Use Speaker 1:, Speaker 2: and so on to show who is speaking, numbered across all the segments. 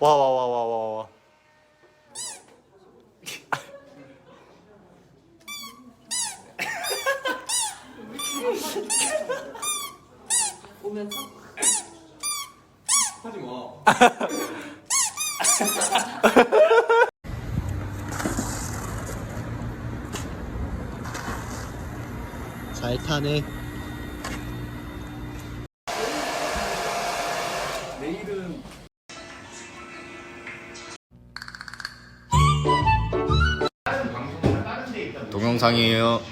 Speaker 1: 와 와 와 와 와 와. 잘 타네. 동영상이에요.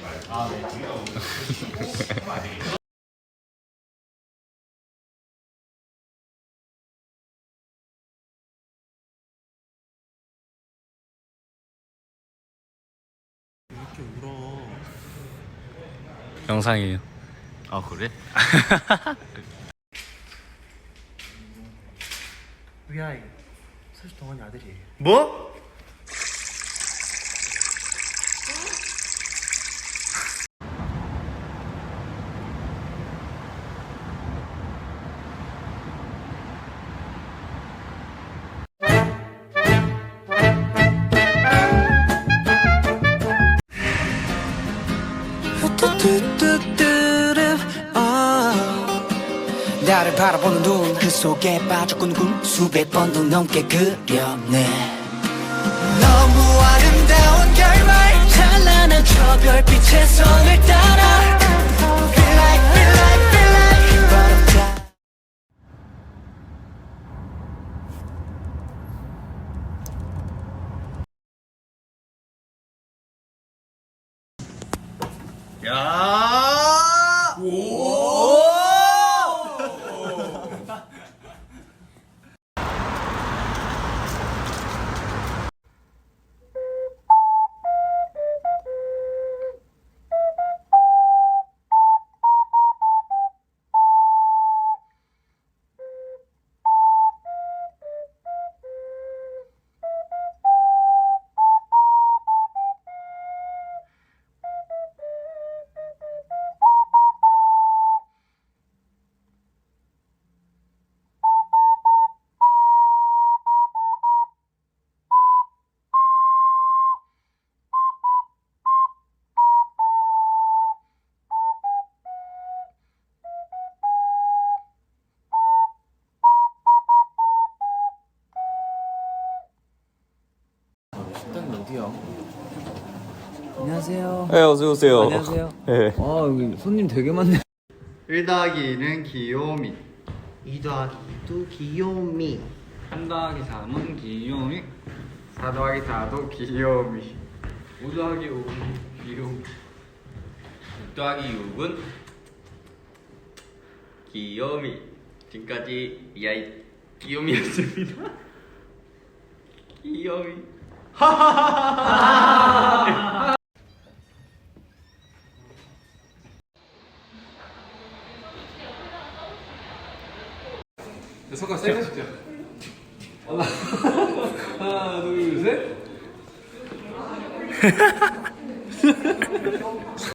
Speaker 1: 영상이에요. 아 그래?
Speaker 2: 위아이 사실 동환이 아들이에요.
Speaker 1: 뭐?
Speaker 3: 나를 바라보는 눈 그 속에 빠져 꾸는 꿈 수백 번도 넘게 그렸네
Speaker 1: 야!
Speaker 2: 안녕하세요.
Speaker 1: 네, 어서 오세요.
Speaker 2: 안녕하세요.
Speaker 1: 네.
Speaker 2: 아 여기 손님 되게 많네.
Speaker 1: 1 더하기 2는 귀요미.
Speaker 2: 2 더하기 2 귀요미.
Speaker 4: 3 더하기 3은 귀요미
Speaker 1: 4 더하기 4도 귀요미.
Speaker 4: 5 더하기 5은 귀요미 6 더하기 6은 귀요미 지금까지 이아이 귀요미였습니다 귀요미
Speaker 5: 잠깐 세게 해줄게요. 하나, 하나, 둘, 셋.